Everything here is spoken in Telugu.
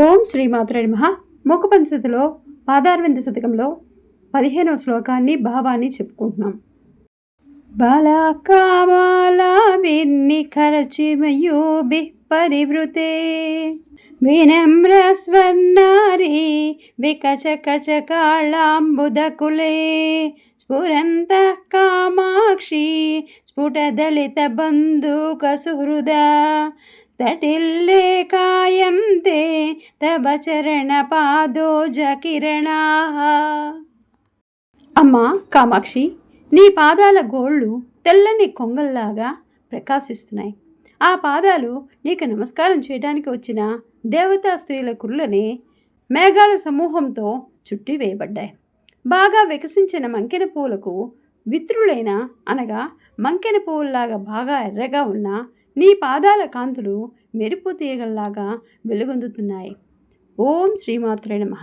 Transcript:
ఓం శ్రీమాత్రే నమ. ముఖపంచతిలో పాదారవింద శతకంలో పదిహేనవ శ్లోకాన్ని భావాన్ని చెప్పుకుంటున్నాం. బాలకామాలా విన్ని ఖరచిమయూభి పరివృతే. వినమ్ర స్వర్ణారి వికచ కాళాంబుదకులే స్ఫురంత కామాక్షి స్ఫుటదళిత బంధుక సుహృద తటిల్లే కాయంతే తవ చరణ పాదోజ కిరణా. అమ్మా కామాక్షి నీ పాదాల గోళ్ళు తెల్లని కొంగల్లాగా ప్రకాశిస్తున్నాయి. ఆ పాదాలు నీకు నమస్కారం చేయడానికి వచ్చిన దేవతా స్త్రీల కుర్లనే మేఘాల సమూహంతో చుట్టి వేయబడ్డాయి. బాగా వికసించిన మంకెన పూలకు విత్రులైన అనగా మంకెన పువ్వుల్లాగా బాగా ఎర్రగా ఉన్న నీ పాదాల కాంతులు మెరుపు తీగల్లాగా వెలుగొందుతున్నాయి. ఓం శ్రీమాత్రే నమః.